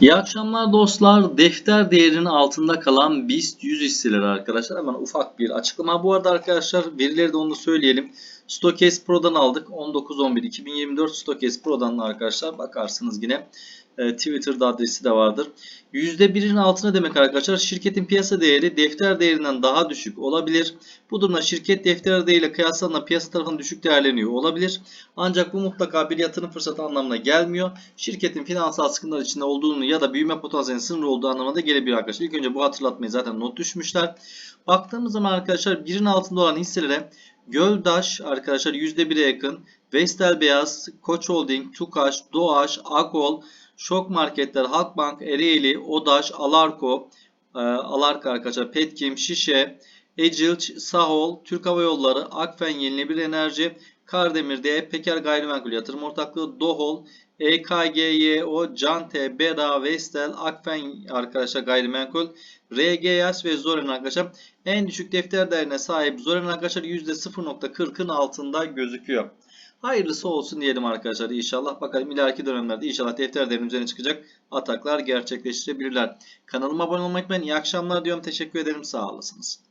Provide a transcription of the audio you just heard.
İyi akşamlar dostlar. Defter değerinin altında kalan BIST 100 hisseleri arkadaşlar. Hemen ufak bir açıklama. Bu arada arkadaşlar verileri de onu söyleyelim. Stokes Pro'dan aldık. 19-11-2024 Stokes Pro'dan arkadaşlar bakarsınız yine. E, Twitter'da adresi de vardır. %1'in altına demek arkadaşlar şirketin piyasa değeri defter değerinden daha düşük olabilir. Bu durumda şirket defter değeriyle kıyaslandığında piyasa tarafından düşük değerleniyor olabilir. Ancak bu mutlaka bir yatırım fırsatı anlamına gelmiyor. Şirketin finansal sıkıntılar içinde olduğunu ya da büyüme potansiyelinin sınırlı olduğu anlamına da gelebilir arkadaşlar. İlk önce bu hatırlatmayı zaten not düşmüşler. Baktığımız zaman arkadaşlar birin altında olan hisselere Göldaş arkadaşlar %1'e yakın. Vestel Beyaz, Koç Holding, Tukaş, Doğaş, Akol, Şok Marketler, Halkbank, Ereğli, Odaş, Alarko, e, Alarka arkadaşlar, Petkim, Şişe, Ecilç, Sahol, Türk Hava Yolları, Akfen Yenilenebilir Enerji, Kardemir, D, Peker Gayrimenkul Yatırım Ortaklığı, Dohol, EKGYO, Cante, Bera, Vestel, Akfen arkadaşlar gayrimenkul, RGS ve Zoren arkadaşlar en düşük defter değerine sahip Zoren arkadaşlar %0.40'ın altında gözüküyor. Hayırlısı olsun diyelim arkadaşlar inşallah. Bakalım ileriki dönemlerde inşallah defter değerinin üzerine çıkacak ataklar gerçekleştirebilirler. Kanalıma abone olmayı unutmayın. İyi akşamlar diyorum. Teşekkür ederim. Sağ olasınız.